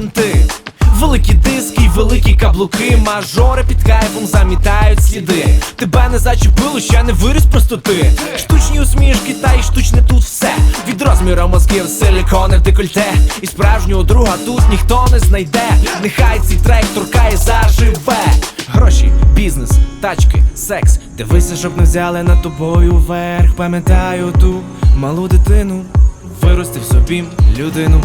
понти. Великі диски й великі каблуки, мажори під кайфом замітають сліди. Тебе не зачепило, ще не виріс просто ти. Штучні усмішки, та й штучне тут все. Від розміру мозків силікони в декольте. І справжнього друга тут ніхто не знайде. Нехай цей трек торкає заживе. Гроші, бізнес, тачки, секс. Дивися, щоб не взяли над тобою вверх. Пам'ятаю ту малу дитину, виростив собі людину.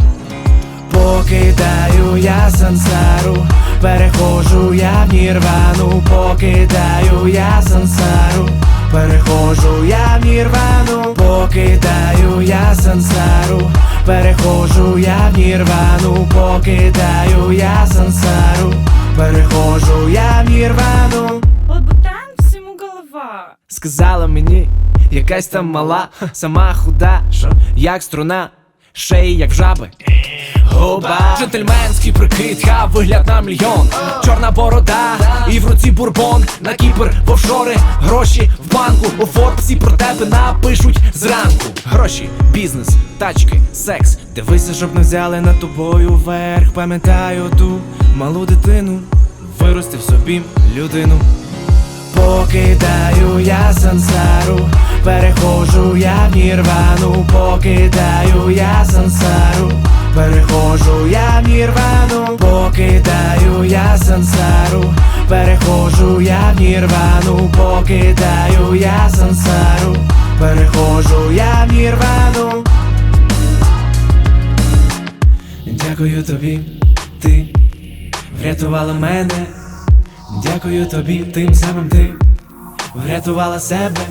Покидаю я сансару, перехожу я в нірвану, покидаю я сансару, перехожу я в нірвану, покидаю я сансару, перехожу я в нірвану, покидаю я сансару, перехожу я в нірвану. Вот ботан всему голова. Сказала мені, якась там мала, сама худа, що? Як струна, шеї як в жаби. Губа Джентльменський прикид, ха, вигляд на мільйон. Чорна борода, і в руці бурбон. На кіпер в офшори, гроші в банку. У Форбсі про тебе напишуть зранку. Гроші, бізнес, тачки, секс. Дивися, щоб не взяли над тобою вверх Пам'ятаю ту малу дитину. Виростив собі людину. Покидаю я сансару, перехожу я в нірвану, покидаю я сансару, перехожу я нірвану, покидаю я сансару, перехожу я в нірвану, покидаю я сансару, перехожу я в нірвану. Дякую тобі, ти врятувала мене. Дякую тобі, тим самим ти врятувала себе.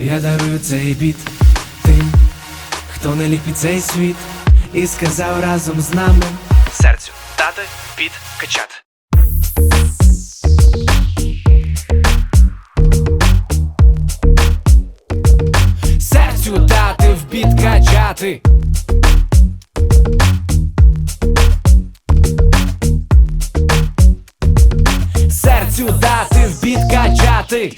Я дарую цей біт тим, хто не під цей світ, і сказав разом з нами серцю дати під качати. Серцю дати в біт качати. Серцю дати в біт качати.